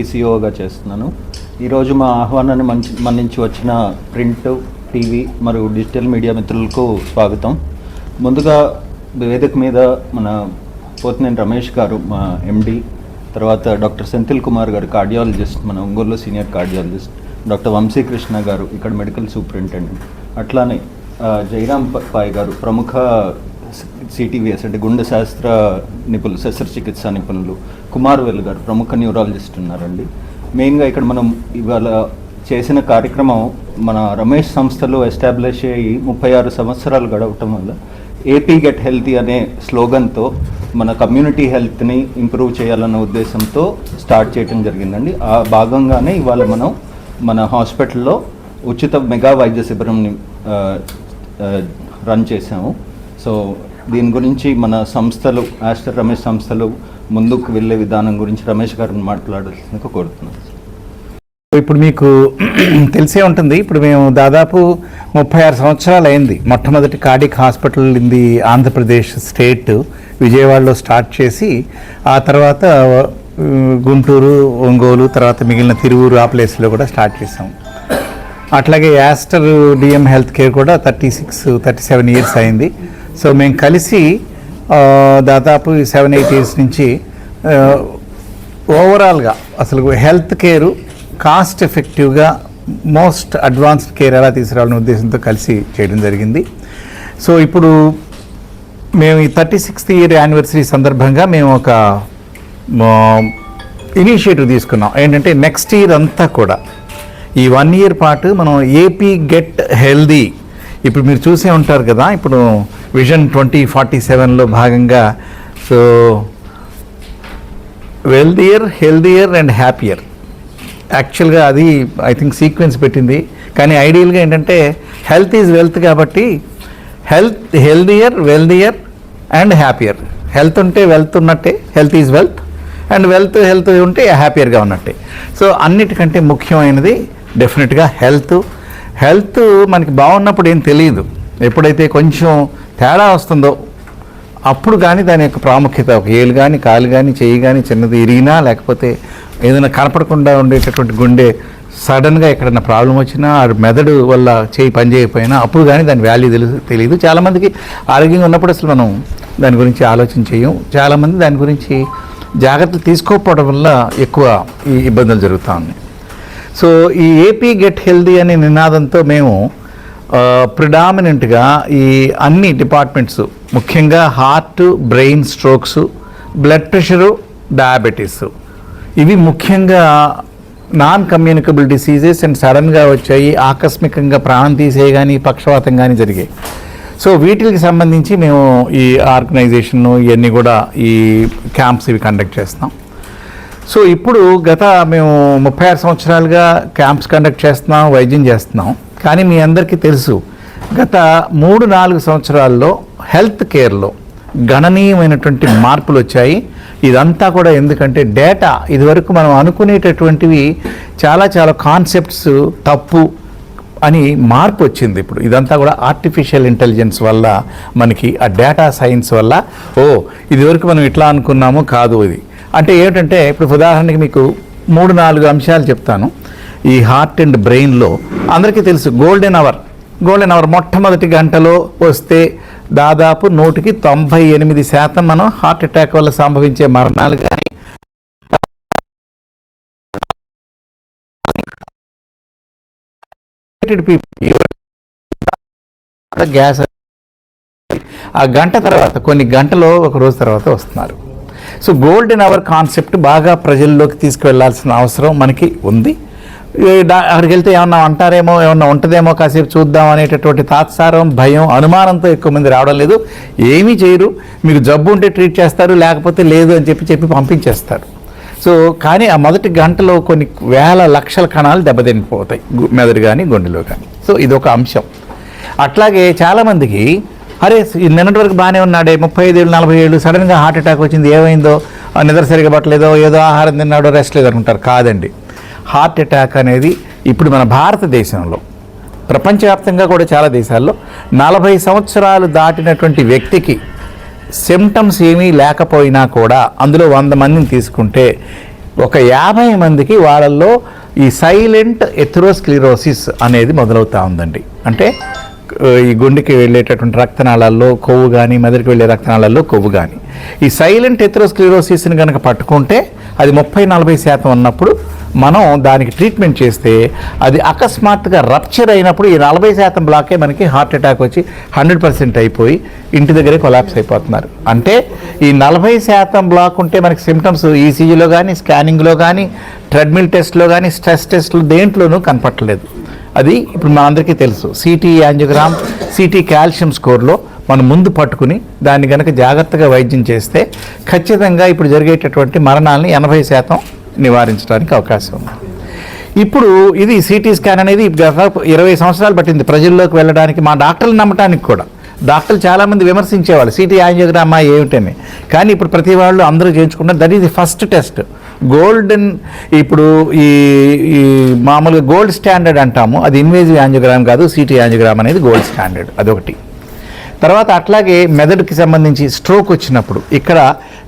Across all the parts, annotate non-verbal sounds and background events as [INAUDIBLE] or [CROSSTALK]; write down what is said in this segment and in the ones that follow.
ఈ సిఇఓగా చేస్తున్నాను. ఈరోజు మా ఆహ్వానాన్ని మంచి మన్నించి వచ్చిన ప్రింట్ టీవీ మరియు డిజిటల్ మీడియా మిత్రులకు స్వాగతం. ముందుగా వేదిక మీద మన పోతినేని రమేష్ గారు మా ఎండి తర్వాత డాక్టర్ సెంథిల్ కుమార్ గారు కార్డియాలజిస్ట్ మన Ongole senior cardiologist doctor Vamsikrishna garu ఇక్కడ మెడికల్ సూపరింటెండెంట్. అట్లానే ఆ, పాయ్ గారు ప్రముఖ సిటీవీఎస్ అంటే గుండె శాస్త్ర నిపుణులు శస్త్రచికిత్స నిపుణులు కుమార్ వెల్ గారు ప్రముఖ న్యూరాలజిస్ట్ ఉన్నారండి. మెయిన్గా ఇక్కడ మనం ఇవాళ చేసిన కార్యక్రమం మన రమేష్ సంస్థలో ఎస్టాబ్లిష్ అయ్యి ముప్పై ఆరు సంవత్సరాలు గడవటం వల్ల ఏపీ గెట్ హెల్తీ అనే స్లోగన్తో మన కమ్యూనిటీ హెల్త్ని ఇంప్రూవ్ చేయాలన్న ఉద్దేశంతో స్టార్ట్ చేయడం జరిగిందండి. ఆ భాగంగానే ఇవాళ మనం మన హాస్పిటల్లో ఉచిత మెగా వైద్య శిబిరంని రన్ చేసాము సో దీని గురించి మన సంస్థలు ఆస్టర్ రమేష్ సంస్థలు ముందుకు వెళ్ళే విధానం గురించి రమేష్ గారిని మాట్లాడాల్సిందిగా కోరుతున్నాను. ఇప్పుడు మీకు [CLEARS THROAT] తెలిసే ఉంటుంది ఇప్పుడు మేము దాదాపు ముప్పై ఆరు సంవత్సరాలు అయింది మొట్టమొదటి cardiac hospital in Andhra Pradesh state విజయవాడలో స్టార్ట్ చేసి ఆ తర్వాత గుంటూరు ఒంగోలు తర్వాత మిగిలిన తిరువూరు ఆ ప్లేస్లో కూడా స్టార్ట్ చేసాం. అట్లాగే యాస్టర్ డిఎం హెల్త్ కేర్ కూడా thirty six thirty seven years అయింది. సో మేము కలిసి దాదాపు సెవెన్ ఎయిట్ ఇయర్స్ నుంచి ఓవరాల్గా అసలు హెల్త్ కేరు కాస్ట్ ఎఫెక్టివ్గా మోస్ట్ అడ్వాన్స్డ్ కేర్ ఎలా తీసుకురావాలనే ఉద్దేశంతో కలిసి చేయడం జరిగింది. సో ఇప్పుడు మేము ఈ థర్టీ సిక్స్త్ ఇయర్ యానివర్సరీ సందర్భంగా మేము ఒక ఇనిషియేటివ్ తీసుకున్నాం. ఏంటంటే నెక్స్ట్ ఇయర్ అంతా కూడా ఈ వన్ ఇయర్ పాటు మనం ఏపీ గెట్ హెల్దీ ఇప్పుడు మీరు చూసే ఉంటారు కదా ఇప్పుడు విజన్ ట్వంటీ ఫార్టీ సెవెన్లో భాగంగా so wealthier healthier and happier. యాక్చువల్గా అది ఐ థింక్ సీక్వెన్స్ పెట్టింది. కానీ ఐడియల్గా ఏంటంటే హెల్త్ ఈజ్ వెల్త్ కాబట్టి health healthier wealthier and happier. Health ఉంటే వెల్త్ ఉన్నట్టే health is wealth. And wealth health ఉంటే హ్యాపీయర్గా ఉన్నట్టే. సో అన్నిటికంటే ముఖ్యమైనది డెఫినెట్గా హెల్త్. హెల్త్ మనకి బాగున్నప్పుడు ఏం తెలియదు. ఎప్పుడైతే కొంచెం తేడా వస్తుందో అప్పుడు కానీ దాని యొక్క ప్రాముఖ్యత ఒక ఏలు కానీ కాలు కానీ చెయ్యి కానీ చిన్నది ఇరిగినా లేకపోతే ఏదైనా కనపడకుండా ఉండేటటువంటి గుండె సడన్గా ఎక్కడైనా ప్రాబ్లం వచ్చినా ఆ మెదడు వల్ల చేయి పని చేయకపోయినా అప్పుడు కానీ దాని వాల్యూ తెలుసు తెలియదు చాలామందికి ఆరోగ్యంగా ఉన్నప్పుడు అసలు మనం దాని గురించి ఆలోచన చేయం చాలామంది దాని గురించి జాగ్రత్తలు తీసుకోకపోవడం వల్ల ఎక్కువ ఈ ఇబ్బందులు జరుగుతూ ఉన్నాయి. సో ఈ ఏపీ గెట్ హెల్దీ అనే నినాదంతో మేము ప్రిడామినెంట్గా ఈ అన్ని డిపార్ట్మెంట్స్ ముఖ్యంగా heart brain strokes blood pressure diabetes ఇవి ముఖ్యంగా నాన్ కమ్యూనికబుల్ డిసీజెస్ అండ్ సడన్గా వచ్చాయి ఆకస్మికంగా ప్రాణం తీసే కానీ పక్షవాతం కానీ జరిగాయి. సో వీటికి సంబంధించి మేము ఈ ఆర్గనైజేషన్ ఇవన్నీ కూడా ఈ క్యాంప్స్ ఇవి కండక్ట్ చేస్తాం సో ఇప్పుడు గత మేము ముప్పై ఆరు సంవత్సరాలుగా క్యాంప్స్ కండక్ట్ చేస్తున్నాం వైద్యం చేస్తున్నాం. కానీ మీ అందరికీ తెలుసు గత మూడు నాలుగు సంవత్సరాల్లో హెల్త్ కేర్లో గణనీయమైనటువంటి మార్పులు వచ్చాయి. ఇదంతా కూడా ఎందుకంటే డేటా ఇదివరకు మనం అనుకునేటటువంటివి చాలా చాలా కాన్సెప్ట్స్ తప్పు అని మార్పు వచ్చింది ఇప్పుడు. ఇదంతా కూడా ఆర్టిఫిషియల్ ఇంటెలిజెన్స్ వల్ల మనకి ఆ డేటా సైన్స్ వల్ల. ఓ ఇదివరకు మనం ఇట్లా అనుకున్నాము కాదు ఇది. అంటే ఏమిటంటే ఇప్పుడు ఉదాహరణకి మీకు మూడు నాలుగు అంశాలు చెప్తాను. ఈ హార్ట్ అండ్ బ్రెయిన్లో అందరికీ తెలుసు గోల్డెన్ అవర్ గోల్డెన్ అవర్ మొట్టమొదటి గంటలో వస్తే దాదాపు నూటికి తొంభై ఎనిమిది శాతం మనం హార్ట్ అటాక్ వల్ల సంభవించే మరణాలు కానీ గ్యాస్ ఆ గంట తర్వాత కొన్ని గంటలో ఒక రోజు తర్వాత వస్తున్నారు. సో గోల్డెన్ అవర్ కాన్సెప్ట్ బాగా ప్రజల్లోకి తీసుకువెళ్ళాల్సిన అవసరం మనకి ఉంది. అక్కడికి వెళ్తే ఏమన్నా అంటారేమో ఏమన్నా ఉంటుందేమో కాసేపు చూద్దాం అనేటటువంటి తాత్సారం భయం అనుమానంతో ఎక్కువ మంది రావడం లేదు. ఏమీ చేయరు. మీకు జబ్బు ఉంటే ట్రీట్ చేస్తారు లేకపోతే లేదు అని చెప్పి చెప్పి పంపించేస్తారు. సో కానీ ఆ మొదటి గంటలో కొన్ని వేల లక్షల కణాలు దెబ్బతినిపోతాయి. మెదడు కానీ గుండెలో కానీ సో ఇది ఒక అంశం. అట్లాగే చాలామందికి అరే ఈ నిన్నటి వరకు బాగానే ఉన్నాడే. ముప్పై ఐదు ఏళ్ళు నలభై ఏళ్ళు సడన్గా హార్ట్ అటాక్ వచ్చింది. ఏమైందో? ఆ నిద్ర సరిగా పట్టలేదో? ఏదో ఆహారం తిన్నాడో? రెస్ట్ లేదు అనుకుంటారు కాదండి. హార్ట్ అటాక్ అనేది ఇప్పుడు మన భారతదేశంలో ప్రపంచవ్యాప్తంగా కూడా చాలా దేశాల్లో నలభై సంవత్సరాలు దాటినటువంటి వ్యక్తికి సిమ్టమ్స్ ఏమీ లేకపోయినా కూడా అందులో వంద మందిని తీసుకుంటే ఒక యాభై మందికి వాళ్ళల్లో ఈ సైలెంట్ ఎథ్రోస్క్లిరోసిస్ అనేది మొదలవుతూ ఉందండి. అంటే ఈ గుండెకి వెళ్ళేటటువంటి రక్తనాళాల్లో కొవ్వు కానీ మెదడుకి వెళ్ళే రక్తనాళాల్లో కొవ్వు కానీ ఈ సైలెంట్ ఎథ్రోస్క్లిరోసిస్ని కనుక పట్టుకుంటే అది ముప్పై నలభై శాతం ఉన్నప్పుడు మనం దానికి ట్రీట్మెంట్ చేస్తే అది అకస్మాత్తుగా రప్చర్ అయినప్పుడు ఈ నలభై శాతం బ్లాకే మనకి హార్ట్ అటాక్ వచ్చి హండ్రెడ్ పర్సెంట్ అయిపోయి ఇంటి దగ్గరే కొలాప్స్ అయిపోతున్నారు. అంటే ఈ నలభై శాతం బ్లాక్ ఉంటే మనకి సిమ్టమ్స్ ఈసీజీలో కానీ స్కానింగ్లో కానీ ట్రెడ్మిల్ టెస్ట్లో కానీ స్ట్రెస్ టెస్ట్లో దేంట్లోనూ కనపట్టలేదు అది ఇప్పుడు మనందరికీ తెలుసు. సిటీ యాంజియోగ్రామ్ సిటీ కాల్షియం స్కోర్లో మనం ముందు పట్టుకుని దాన్ని కనుక జాగ్రత్తగా వైద్యం చేస్తే ఖచ్చితంగా ఇప్పుడు జరిగేటటువంటి మరణాలని ఎనభై శాతం నివారించడానికి అవకాశం ఉంది. ఇప్పుడు ఇది సిటీ స్కాన్ అనేది గత ఇరవై సంవత్సరాలు పట్టింది ప్రజల్లోకి వెళ్ళడానికి మా డాక్టర్లు నమ్మటానికి కూడా. డాక్టర్లు చాలామంది విమర్శించేవాళ్ళు సిటీ యాంజియోగ్రామా ఏమిటని? కానీ ఇప్పుడు ప్రతి వాళ్ళు అందరూ చేయించుకుంటారు that is the first test golden ఇప్పుడు ఈ ఈ మామూలుగా గోల్డ్ స్టాండర్డ్ అంటాము. అది ఇన్వేజివ్ యాంజియోగ్రామ్ కాదు సిటీ యాంజియోగ్రామ్ అనేది గోల్డ్ స్టాండర్డ్ అదొకటి. తర్వాత అట్లాగే మెదడుకి సంబంధించి స్ట్రోక్ వచ్చినప్పుడు ఇక్కడ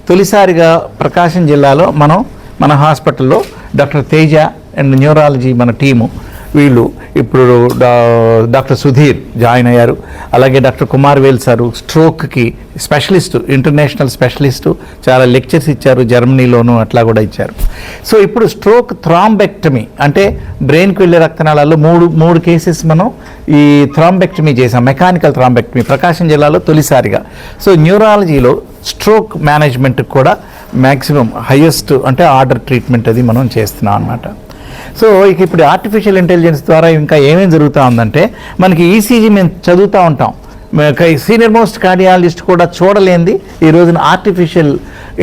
తొలిసారిగా ప్రకాశం జిల్లాలో మనం మన హాస్పిటల్లో డాక్టర్ తేజ అండ్ న్యూరాలజీ మన టీము వీళ్ళు ఇప్పుడు డాక్టర్ సుధీర్ జాయిన్ అయ్యారు. అలాగే డాక్టర్ కుమార్ వేల్ సారు స్ట్రోక్కి స్పెషలిస్టు ఇంటర్నేషనల్ స్పెషలిస్టు చాలా లెక్చర్స్ ఇచ్చారు జర్మనీలోను అట్లా కూడా ఇచ్చారు. సో ఇప్పుడు స్ట్రోక్ థ్రాంబెక్టమీ అంటే బ్రెయిన్కి వెళ్ళే రక్తనాళాల్లో మూడు మూడు కేసెస్ మనం ఈ థ్రాంబెక్టమీ చేసాం మెకానికల్ థ్రాంబెక్టమీ ప్రకాశం జిల్లాలో తొలిసారిగా. సో న్యూరాలజీలో స్ట్రోక్ మేనేజ్మెంట్కి కూడా మ్యాక్సిమం హయ్యెస్ట్ అంటే ఆర్డర్ ట్రీట్మెంట్ అది మనం చేస్తున్నాం అన్నమాట. సో ఇక ఇప్పుడు ఆర్టిఫిషియల్ ఇంటెలిజెన్స్ ద్వారా ఇంకా ఏమేమి జరుగుతూ ఉందంటే మనకి ఈసీజీ మేము చదువుతూ ఉంటాం. సీనియర్ మోస్ట్ కార్డియాలజిస్ట్ కూడా చూడలేంది ఈ రోజున ఆర్టిఫిషియల్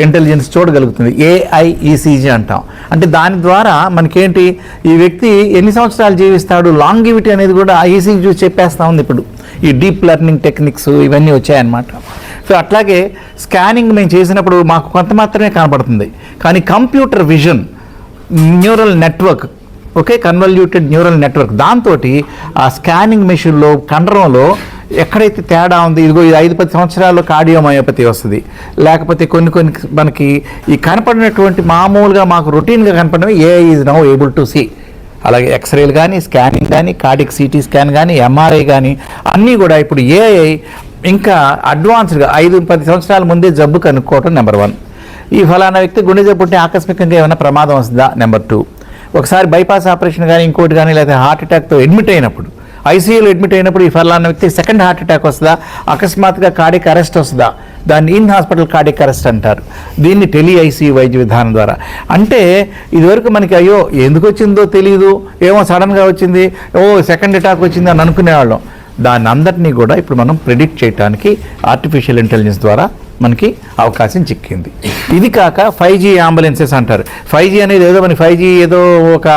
ఇంటెలిజెన్స్ చూడగలుగుతుంది. ఏఐ ఈసీజీ అంటాం. అంటే దాని ద్వారా మనకేంటి ఈ వ్యక్తి ఎన్ని సంవత్సరాలు జీవిస్తాడు లాంగివిటీ అనేది కూడా ఈసీజీ చూసి చెప్పేస్తా ఉంది ఇప్పుడు. ఈ డీప్ లెర్నింగ్ టెక్నిక్స్ ఇవన్నీ వచ్చాయన్నమాట. సో అట్లాగే స్కానింగ్ మేము చేసినప్పుడు మాకు కొంత మాత్రమే కనబడుతుంది కానీ computer vision neural network okay convoluted neural network దాంతో ఆ స్కానింగ్ మెషిన్లో కండరంలో ఎక్కడైతే తేడా ఉంది ఇదిగో ఇది ఐదు పది సంవత్సరాల్లో కార్డియోమయోపతి వస్తుంది. లేకపోతే కొన్ని కొన్ని మనకి ఈ కనపడినటువంటి మామూలుగా మాకు రొటీన్గా కనపడినవి A is now able to see అలాగే ఎక్స్రేలు కానీ స్కానింగ్ కానీ కార్డిక్ సిటీ స్కాన్ కానీ ఎంఆర్ఐ కానీ అన్నీ కూడా ఇప్పుడు ఏఐ ఇంకా అడ్వాన్స్డ్గా ఐదు పది సంవత్సరాల ముందే జబ్బు కనుక్కోవటం నెంబర్ వన్ ఈ ఫలానా వ్యక్తి గుండె జబ్బుంటే ఆకస్మికంగా ఏమైనా ప్రమాదం వస్తుందా? నెంబర్ టూ ఒకసారి బైపాస్ ఆపరేషన్ కానీ ఇంకోటి కానీ లేకపోతే హార్ట్ అటాక్తో అడ్మిట్ అయినప్పుడు ఐసీయూలో అడ్మిట్ అయినప్పుడు ఈ ఫలానా వ్యక్తి సెకండ్ హార్ట్ అటాక్ వస్తుందా? అకస్మాత్తుగా కార్డిక్ అరెస్ట్ వస్తుందా? దాన్ని ఇన్ హాస్పిటల్ కార్డిక్ అరెస్ట్ అంటారు. దీన్ని టెలి ఐసీ వైద్య విధానం ద్వారా. అంటే ఇదివరకు మనకి అయ్యో ఎందుకు వచ్చిందో తెలియదు ఏమో సడన్గా వచ్చింది ఓ సెకండ్ అటాక్ వచ్చింది అని అనుకునేవాళ్ళం. దాన్ని అందరినీ కూడా ఇప్పుడు మనం ప్రిడిక్ట్ చేయడానికి ఆర్టిఫిషియల్ ఇంటెలిజెన్స్ ద్వారా మనకి అవకాశం చిక్కింది. ఇది కాక ఫైవ్ జీ అంబులెన్సెస్ అంటారు. ఫైవ్ జీ అనేది ఏదో మనకి ఫైవ్ జీ ఏదో ఒక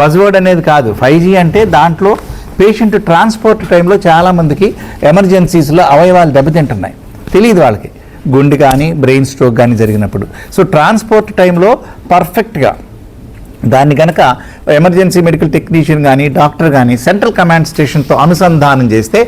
బజ్వర్డ్ అనేది కాదు. ఫైవ్ జీ అంటే దాంట్లో పేషెంట్ ట్రాన్స్పోర్ట్ టైంలో చాలామందికి ఎమర్జెన్సీస్లో అవయవాలు దెబ్బతింటున్నాయి. తెలియదు వాళ్ళకి. గుండె కానీ బ్రెయిన్ స్ట్రోక్ కానీ జరిగినప్పుడు. సో ట్రాన్స్పోర్ట్ టైంలో పర్ఫెక్ట్గా దాన్ని కనుక ఎమర్జెన్సీ మెడికల్ టెక్నీషియన్ కానీ డాక్టర్ కానీ సెంట్రల్ కమాండ్ స్టేషన్తో అనుసంధానం చేస్తే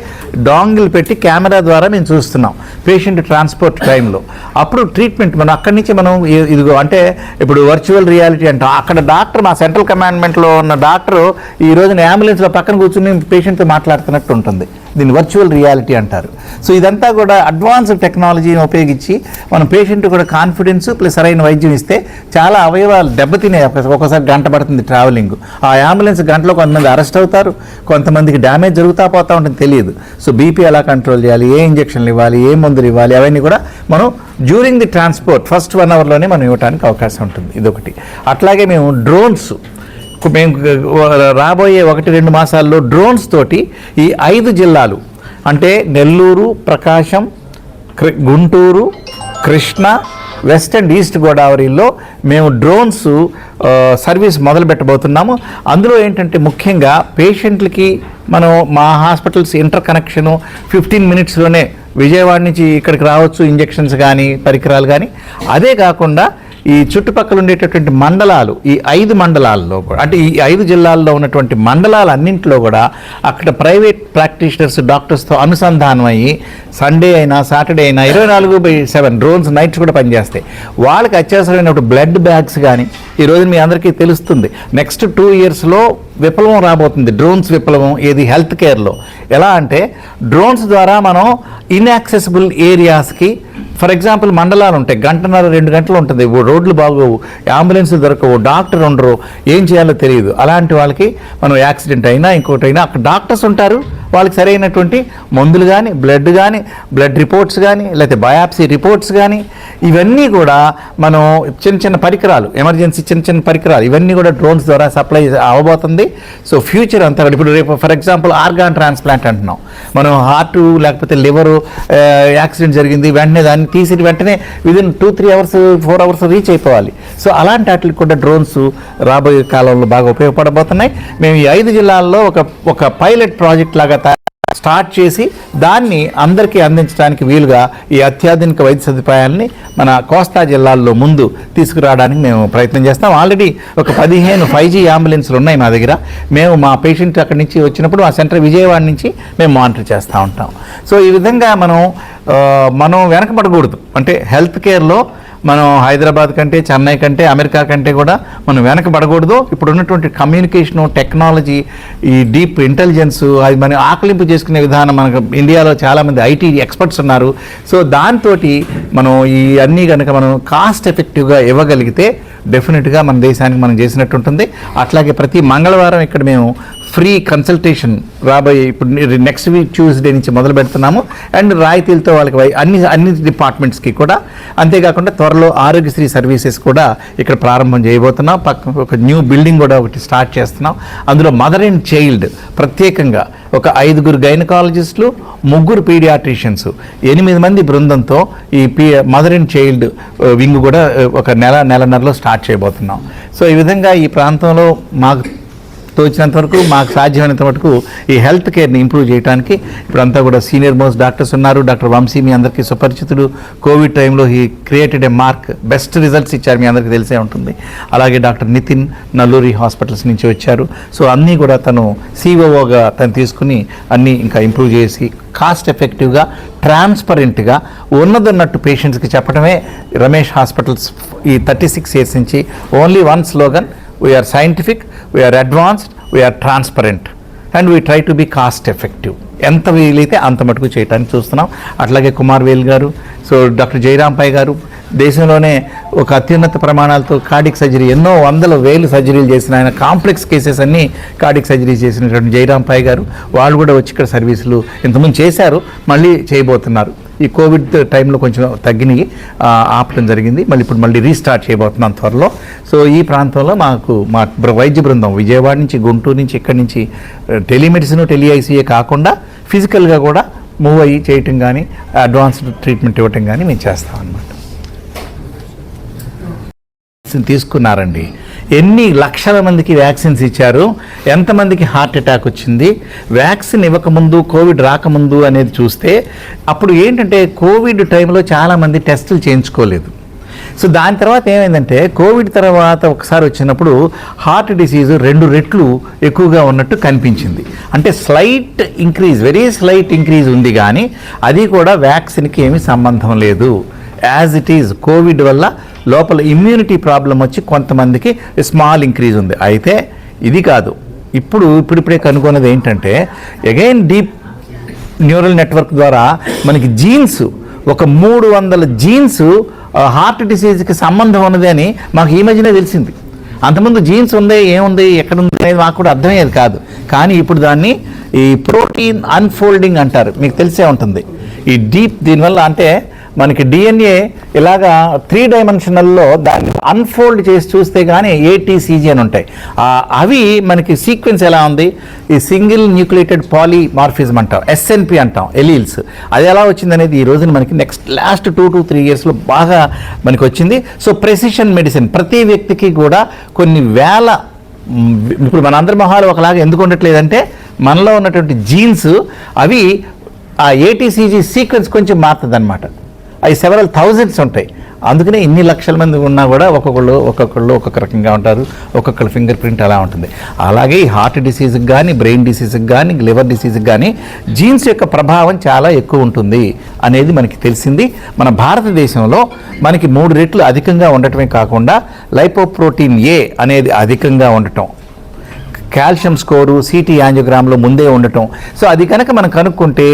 డాంగిల్ పెట్టి కెమెరా ద్వారా మేము చూస్తున్నాం పేషెంట్ ట్రాన్స్పోర్ట్ టైంలో అప్పుడు ట్రీట్మెంట్ మనం అక్కడి నుంచి మనం ఇదిగో అంటే ఇప్పుడు వర్చువల్ రియాలిటీ అంటాం. అక్కడ డాక్టర్ మా సెంట్రల్ కమాండ్మెంట్లో ఉన్న డాక్టర్ ఈ రోజున అంబులెన్స్లో పక్కన కూర్చుని పేషెంట్తో మాట్లాడుతున్నట్టు ఉంటుంది. దీన్ని వర్చువల్ రియాలిటీ అంటారు. సో ఇదంతా కూడా అడ్వాన్స్డ్ టెక్నాలజీని ఉపయోగించి మనం పేషెంట్ కూడా కాన్ఫిడెన్స్ ప్లస్ సరైన వైద్యం ఇస్తే చాలా అవయవాలు దెబ్బతినే ఒకసారి ఒక్కోసారి గంట పడుతుంది ట్రావెలింగ్. ఆ అంబులెన్స్ గంటలో కొంతమంది అరెస్ట్ అవుతారు కొంతమందికి డ్యామేజ్ జరుగుతా పోతా ఉంటుంది తెలియదు. సో బీపీ ఎలా కంట్రోల్ చేయాలి ఏ ఇంజక్షన్లు ఇవ్వాలి ఏ మందులు ఇవ్వాలి అవన్నీ కూడా మనం during the transport first one అవర్లోనే మనం ఇవ్వడానికి అవకాశం ఉంటుంది. ఇదొకటి. అట్లాగే మేము డ్రోన్స్ మేము రాబోయే ఒకటి రెండు మాసాల్లో డ్రోన్స్ తోటి ఈ ఐదు జిల్లాలు అంటే Nellore Prakasam Guntur Krishna west and east గోదావరిలో మేము డ్రోన్స్ సర్వీస్ మొదలు పెట్టబోతున్నాము అందులో ఏంటంటే ముఖ్యంగా పేషెంట్లకి మనం మా హాస్పిటల్స్ ఇంటర్ కనెక్షను ఫిఫ్టీన్ మినిట్స్లోనే విజయవాడ నుంచి ఇక్కడికి రావచ్చు ఇంజెక్షన్స్ కానీ పరికరాలు కానీ. అదే కాకుండా ఈ చుట్టుపక్కల ఉండేటటువంటి మండలాలు ఈ ఐదు మండలాల్లో కూడా అంటే ఈ ఐదు జిల్లాల్లో ఉన్నటువంటి మండలాలు అన్నింటిలో కూడా అక్కడ ప్రైవేట్ ప్రాక్టీషనర్స్ డాక్టర్స్తో అనుసంధానం అయ్యి సండే అయినా సాటర్డే అయినా ఇరవై నాలుగు బై సెవెన్ డ్రోన్స్ నైట్స్ కూడా పనిచేస్తాయి. వాళ్ళకి అత్యవసరమైనప్పుడు బ్లడ్ బ్యాగ్స్ కానీ ఈ రోజు మీ అందరికీ తెలుస్తుంది. నెక్స్ట్ టూ ఇయర్స్లో విప్లవం రాబోతుంది. డ్రోన్స్ విప్లవం ఏది హెల్త్ కేర్లో. ఎలా అంటే డ్రోన్స్ ద్వారా మనం ఇన్యాక్సెసిబుల్ ఏరియాస్కి ఫర్ ఎగ్జాంపుల్ మండలాలు ఉంటాయి గంటన్నర రెండు గంటలు ఉంటుంది. రోడ్లు బాగోవు అంబులెన్సులు దొరకవు డాక్టర్ ఉండరు ఏం చేయాలో తెలియదు. అలాంటి వాళ్ళకి మనం యాక్సిడెంట్ అయినా ఇంకోటి అయినా అక్కడ డాక్టర్స్ ఉంటారు వాళ్ళకి సరైనటువంటి మందులు కానీ బ్లడ్ కానీ బ్లడ్ రిపోర్ట్స్ కానీ లేకపోతే బయాప్సీ రిపోర్ట్స్ కానీ ఇవన్నీ కూడా మనం చిన్న చిన్న పరికరాలు ఎమర్జెన్సీ చిన్న చిన్న పరికరాలు ఇవన్నీ కూడా డ్రోన్స్ ద్వారా సప్లై అవ్వబోతుంది సో ఫ్యూచర్ అంతా ఇప్పుడు రేపు ఫర్ ఎగ్జాంపుల్ ఆర్గాన్ ట్రాన్స్ప్లాంట్ అంటున్నాం. మనం హార్ట్ లేకపోతే లివరు యాక్సిడెంట్ జరిగింది వెంటనే దాన్ని తీసి వెంటనే within two three hours four hours reach అయిపోవాలి. సో అలాంటి వాటికి కూడా డ్రోన్స్ రాబోయే కాలంలో బాగా ఉపయోగపడబోతున్నాయి. మేము ఈ ఐదు జిల్లాల్లో ఒక ఒక పైలట్ ప్రాజెక్ట్ లాగా స్టార్ట్ చేసి దాన్ని అందరికీ అందించడానికి వీలుగా ఈ అత్యాధునిక వైద్య సదుపాయాల్ని మన కోస్తా జిల్లాల్లో ముందు తీసుకురావడానికి మేము ప్రయత్నం చేస్తాం. ఆల్రెడీ ఒక పదిహేను ఫైవ్ జీ అంబులెన్స్లు ఉన్నాయి మా దగ్గర. మేము మా పేషెంట్ అక్కడి నుంచి వచ్చినప్పుడు మా సెంటర్ విజయవాడ నుంచి మేము మానిటర్ చేస్తూ ఉంటాం. సో ఈ విధంగా మనం మనం వెనకబడకూడదు. అంటే హెల్త్ కేర్లో మనం హైదరాబాద్ కంటే చెన్నై కంటే అమెరికా కంటే కూడా మనం వెనకబడకూడదు ఇప్పుడు ఉన్నటువంటి కమ్యూనికేషను టెక్నాలజీ ఈ డీప్ ఇంటెలిజెన్స్ అది మనం ఆకలింపు చేసుకునే విధానం మనకు ఇండియాలో చాలామంది ఐటీ ఎక్స్పర్ట్స్ ఉన్నారు. సో దాంతో మనం ఈ అన్నీ కనుక మనం కాస్ట్ ఎఫెక్టివ్గా ఇవ్వగలిగితే డెఫినెట్గా మన దేశానికి మనం చేసినట్టు ఉంటుంది అట్లాగే ప్రతి మంగళవారం ఇక్కడ మేము ఫ్రీ కన్సల్టేషన్ రాబోయే ఇప్పుడు నెక్స్ట్ వీక్ ట్యూస్డే నుంచి మొదలు పెడుతున్నాము. అండ్ రాయితీలతో వాళ్ళకి అన్ని అన్ని డిపార్ట్మెంట్స్కి కూడా. అంతేకాకుండా త్వరలో ఆరోగ్యశ్రీ సర్వీసెస్ కూడా ఇక్కడ ప్రారంభం చేయబోతున్నాం. పక్క ఒక న్యూ బిల్డింగ్ కూడా ఒకటి స్టార్ట్ చేస్తున్నాం. అందులో మదర్ అండ్ చైల్డ్ ప్రత్యేకంగా ఒక ఐదుగురు గైనకాలజిస్టులు ముగ్గురు పీడియాట్రిషియన్స్ ఎనిమిది మంది బృందంతో ఈ P mother and child wing కూడా ఒక నెల నెలన్నరలో స్టార్ట్ చేయబోతున్నాం. సో ఈ విధంగా ఈ ప్రాంతంలో మాకు తోచినంత వరకు మాకు సాధ్యమైనంత వరకు ఈ హెల్త్ కేర్ని ఇంప్రూవ్ చేయడానికి ఇప్పుడంతా కూడా సీనియర్ మోస్ట్ డాక్టర్స్ ఉన్నారు. డాక్టర్ వంశీ మీ అందరికీ సుపరిచితుడు. కోవిడ్ టైంలో ఈ created a mark best results ఇచ్చారు మీ అందరికీ తెలిసే ఉంటుంది. అలాగే డాక్టర్ నితిన్ నల్లూరి హాస్పిటల్స్ నుంచి వచ్చారు. సో అన్నీ కూడా తను సిఓఓగా తను తీసుకుని అన్నీ ఇంకా ఇంప్రూవ్ చేసి కాస్ట్ ఎఫెక్టివ్గా ట్రాన్స్పరెంట్గా ఉన్నదన్నట్టు పేషెంట్స్కి చెప్పడమే రమేష్ హాస్పిటల్స్ ఈ థర్టీ సిక్స్ ఇయర్స్ నుంచి only one slogan we are scientific we are advanced we are transparent and we try to be cost effective ఎంత వీలైతే అంత మటుకు చేయడానికి చూస్తున్నాం. అట్లాగే కుమార్ వేల్ గారు సో డాక్టర్ జయరాంపాయ్ గారు దేశంలోనే ఒక అత్యున్నత ప్రమాణాలతో కార్డిక్ సర్జరీ ఎన్నో వందల వేలు సర్జరీలు చేసిన ఆయన కాంప్లెక్స్ కేసెస్ అన్నీ కార్డిక్ సర్జరీ చేసినటువంటి జయరాంపాయ్ గారు వాళ్ళు కూడా వచ్చి ఇక్కడ సర్వీసులు ఇంతకుముందు చేశారు మళ్ళీ చేయబోతున్నారు. ఈ కోవిడ్ టైంలో కొంచెం తగ్గినాయి. ఆపడం జరిగింది. మళ్ళీ ఇప్పుడు మళ్ళీ రీస్టార్ట్ చేయబోతున్నాం త్వరలో. సో ఈ ప్రాంతంలో మాకు మా వైద్య బృందం విజయవాడ నుంచి గుంటూరు నుంచి ఇక్కడి నుంచి టెలిమెడిసిన్ టెలిఐసీఏ కాకుండా ఫిజికల్గా కూడా మూవ్ అయ్యి చేయటం కానీ అడ్వాన్స్డ్ ట్రీట్మెంట్ ఇవ్వటం కానీ మేము చేస్తాం అన్నమాట. తీసుకున్నారండి. ఎన్ని లక్షల మందికి వ్యాక్సిన్స్ ఇచ్చారు? ఎంతమందికి హార్ట్ అటాక్ వచ్చింది? వ్యాక్సిన్ ఇవ్వకముందు కోవిడ్ రాకముందు అనేది చూస్తే అప్పుడు ఏంటంటే కోవిడ్ టైంలో చాలామంది టెస్టులు చేయించుకోలేదు. సో దాని తర్వాత ఏమైందంటే కోవిడ్ తర్వాత ఒకసారి వచ్చినప్పుడు హార్ట్ డిసీజ్ రెండు రెట్లు ఎక్కువగా ఉన్నట్టు కనిపించింది. అంటే slight increase very slight increase ఉంది కానీ అది కూడా వ్యాక్సిన్కి ఏమీ సంబంధం లేదు. యాజ్ ఇట్ ఈజ్ కోవిడ్ వల్ల లోపల ఇమ్యూనిటీ ప్రాబ్లం వచ్చి కొంతమందికి స్మాల్ ఇంక్రీజ్ ఉంది. అయితే ఇది కాదు. ఇప్పుడు ఇప్పుడిప్పుడే కనుగొన్నది ఏంటంటే అగైన్ డీప్ న్యూరల్ నెట్వర్క్ ద్వారా మనకి జీన్స్ ఒక మూడు వందల జీన్స్ హార్ట్ డిసీజ్కి సంబంధం ఉన్నది అని మాకు ఈ మధ్యనే తెలిసింది. అంతకుముందు జీన్స్ ఉంది ఏముంది ఎక్కడ ఉంది అనేది మాకు కూడా అర్థమయ్యేది కాదు. కానీ ఇప్పుడు దాన్ని ఈ ప్రోటీన్ అన్ఫోల్డింగ్ అంటారు. మీకు తెలిసే ఉంటుంది. ఈ డీప్ దీనివల్ల అంటే మనకి డిఎన్ఏ ఇలాగా త్రీ డైమెన్షనల్లో దాన్ని అన్ఫోల్డ్ చేసి చూస్తే కానీ ఏటీసీజీ అని ఉంటాయి. అవి మనకి సీక్వెన్స్ ఎలా ఉంది? ఈ సింగిల్ న్యూక్లియేటెడ్ పాలీమార్ఫిజం అంటాం ఎస్ఎన్పి అంటాం ఎలీల్స్ అది ఎలా వచ్చింది అనేది ఈ రోజున మనకి next last two to three ఇయర్స్లో బాగా మనకి వచ్చింది. సో ప్రెసిషన్ మెడిసిన్ ప్రతి వ్యక్తికి కూడా కొన్ని వేల ఇప్పుడు మన అందరి మొహాలు ఒకలాగా ఎందుకు ఉండట్లేదంటే మనలో ఉన్నటువంటి జీన్స్ అవి ఆ ఏటీసీజీ సీక్వెన్స్ కొంచెం మారుతుంది అనమాట అవి సెవెరల్ థౌజండ్స్ ఉంటాయి. అందుకనే ఇన్ని లక్షల మంది ఉన్నా కూడా ఒక్కొక్కళ్ళు ఒక్కొక్కళ్ళు ఒక్కొక్క రకంగా ఉంటారు. ఒక్కొక్కళ్ళ ఫింగర్ ప్రింట్ అలా ఉంటుంది. అలాగే ఈ హార్ట్ డిసీజ్కి కానీ బ్రెయిన్ డిసీజ్కి కానీ లివర్ డిసీజ్కి కానీ జీన్స్ యొక్క ప్రభావం చాలా ఎక్కువ ఉంటుంది అనేది మనకి తెలిసింది. మన భారతదేశంలో మనకి మూడు రెట్లు అధికంగా ఉండటమే కాకుండా లైపోప్రోటీన్ ఏ అనేది అధికంగా ఉండటం. కాల్షియం స్కోరు సిటీ యాంజియోగ్రామ్లో ముందే ఉండటం. సో అది కనుక మనం కనుక్కుంటే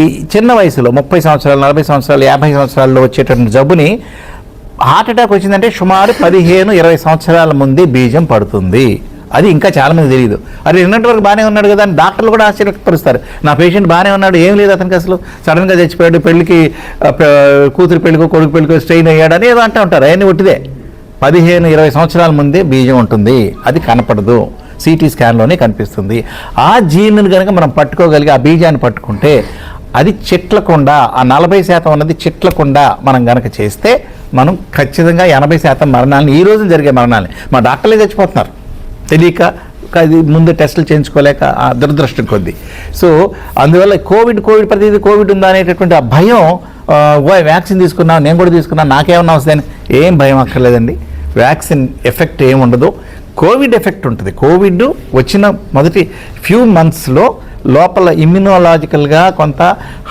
ఈ చిన్న వయసులో ముప్పై సంవత్సరాలు నలభై సంవత్సరాలు యాభై సంవత్సరాల్లో వచ్చేటటువంటి జబ్బుని హార్ట్ అటాక్ వచ్చిందంటే సుమారు పదిహేను ఇరవై సంవత్సరాల ముందే బీజం పడుతుంది. అది ఇంకా చాలామంది తెలియదు అది నిన్నటి వరకు బాగానే ఉన్నాడు కదా అని డాక్టర్లు కూడా ఆశ్చర్యపరుస్తారు. నా పేషెంట్ బాగానే ఉన్నాడు ఏం లేదు అతనికి అసలు. సడన్గా చచ్చిపోయాడు పెళ్ళికి కూతురు పెళ్ళికో కొడుకు పెళ్ళికో స్ట్రెయిన్ అయ్యాడు అని ఏదో అంటూ ఉంటారు. అవన్నీ ఒట్టిదే. పదిహేను ఇరవై సంవత్సరాల ముందే బీజం ఉంటుంది. అది కనపడదు. సిటీ స్కాన్లోనే కనిపిస్తుంది. ఆ జీన్ను కనుక మనం పట్టుకోగలిగి ఆ బీజాన్ని పట్టుకుంటే అది చిట్లకుండా ఆ నలభై శాతం ఉన్నది చిట్లకుండా మనం గనక చేస్తే మనం ఖచ్చితంగా ఎనభై శాతం మరణాలను ఈ రోజు జరిగే మరణాలని మా డాక్టర్లే చచ్చిపోతున్నారు. తెలియక అది ముందు టెస్టులు చేయించుకోలేక ఆ దురదృష్టం కొద్ది. సో అందువల్ల కోవిడ్ కోవిడ్ ప్రతిదీ కోవిడ్ ఉందా అనేటటువంటి ఆ భయం ఓ వ్యాక్సిన్ తీసుకున్నా నేను కూడా తీసుకున్నా నాకేమన్నా వస్తుందని ఏం భయం అక్కర్లేదండి. వ్యాక్సిన్ ఎఫెక్ట్ ఏముండదు. ఉండదు కోవిడ్ ఎఫెక్ట్ ఉంటుంది. కోవిడ్ వచ్చిన మొదటి ఫ్యూ మంత్స్లో లోపల ఇమ్యునోలాజికల్గా కొంత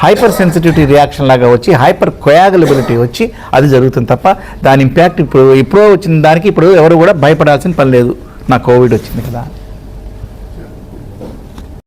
హైపర్ సెన్సిటివిటీ రియాక్షన్ లాగా వచ్చి హైపర్ కొయాగలబిలిటీ వచ్చి అది జరుగుతుంది తప్ప దాని ఇంపాక్ట్ ఇప్పుడు ఇప్పుడో వచ్చిన దానికి ఇప్పుడు ఎవరు కూడా భయపడాల్సిన పని లేదు. నా కోవిడ్ వచ్చింది కదా.